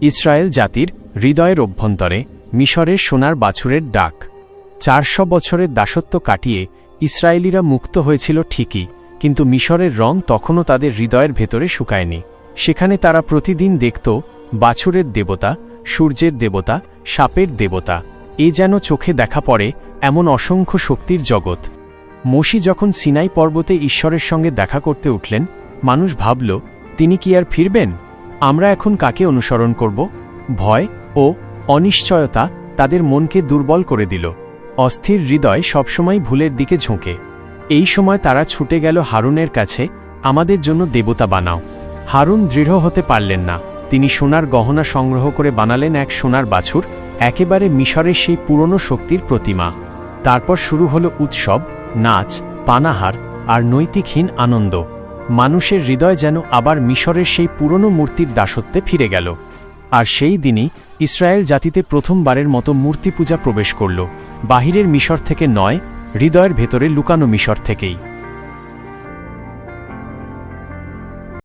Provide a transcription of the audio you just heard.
Israel জাতির হৃদয়ের অভ্যন্তরে মিশরের সোনার বাছুরের ডাক। চারশো বছরের দাসত্ব কাটিয়ে ইসরায়েলিরা মুক্ত হয়েছিল ঠিকই, কিন্তু মিশরের রং তখনও তাদের হৃদয়ের ভেতরে শুকায়নি। সেখানে তারা প্রতিদিন দেখত বাছুরের দেবতা, সূর্যের দেবতা, সাপের দেবতা। এ যেন চোখে দেখা পড়ে এমন অসংখ্য শক্তির জগৎ। মসি যখন সিনাই পর্বতে ঈশ্বরের সঙ্গে দেখা করতে উঠলেন, মানুষ ভাবল, তিনি কি আর ফিরবেন? আমরা এখন কাকে অনুসরণ করব? ভয় ও অনিশ্চয়তা তাদের মনকে দুর্বল করে দিল। অস্থির হৃদয় সবসময় ভুলের দিকে ঝুঁকে। এই সময় তারা ছুটে গেল হারুনের কাছে, আমাদের জন্য দেবতা বানাও। হারুন দৃঢ় হতে পারলেন না। তিনি সোনার গহনা সংগ্রহ করে বানালেন এক সোনার বাছুর, একেবারে মিশরের সেই পুরনো শক্তির প্রতিমা। তারপর শুরু হলো উৎসব, নাচ, পানাহার আর নৈতিকহীন আনন্দ। মানুষের হৃদয় যেন আবার মিশরের সেই পুরনো মূর্তির দাসত্বে ফিরে গেল। আর সেই দিনই ইসরায়েল জাতিতে প্রথমবারের মতো মূর্তি পূজা প্রবেশ করল। বাহিরের মিশর থেকে নয়, হৃদয়ের ভেতরে লুকানো মিশর থেকেই।